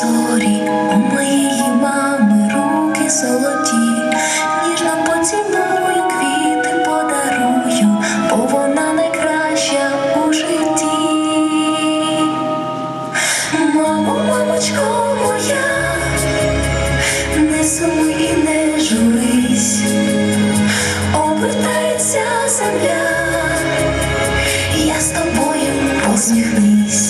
зорі, у моєї мами руки золоті, ніжно поцілую, квіти подарую, бо вона найкраща у житті. Мамо, мамочко моя, не сумуй і не журись, обертається земля, я з тобою посміхнись.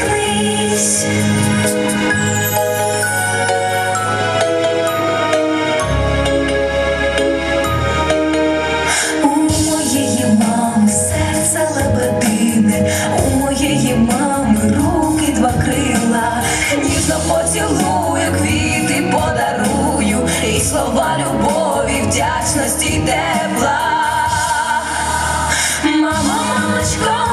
Посміхнись. У моєї мами серце лебедине, у моєї мами руки два крила, ніжно поцілую, квіти подарую, і слова любові, вдячності тепла. Мамочко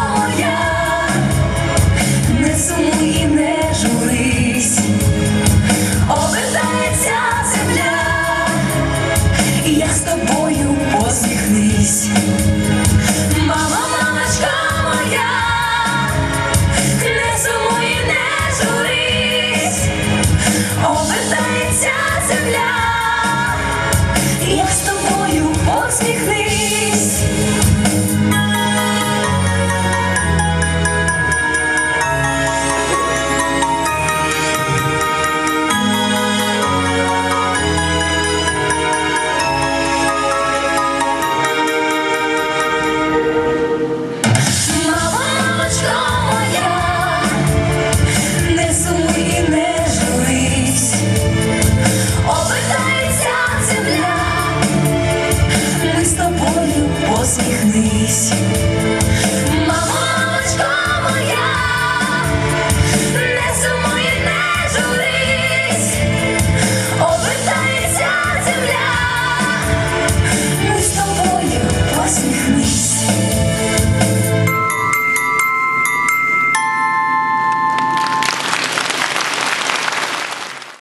обертається земля, я земля,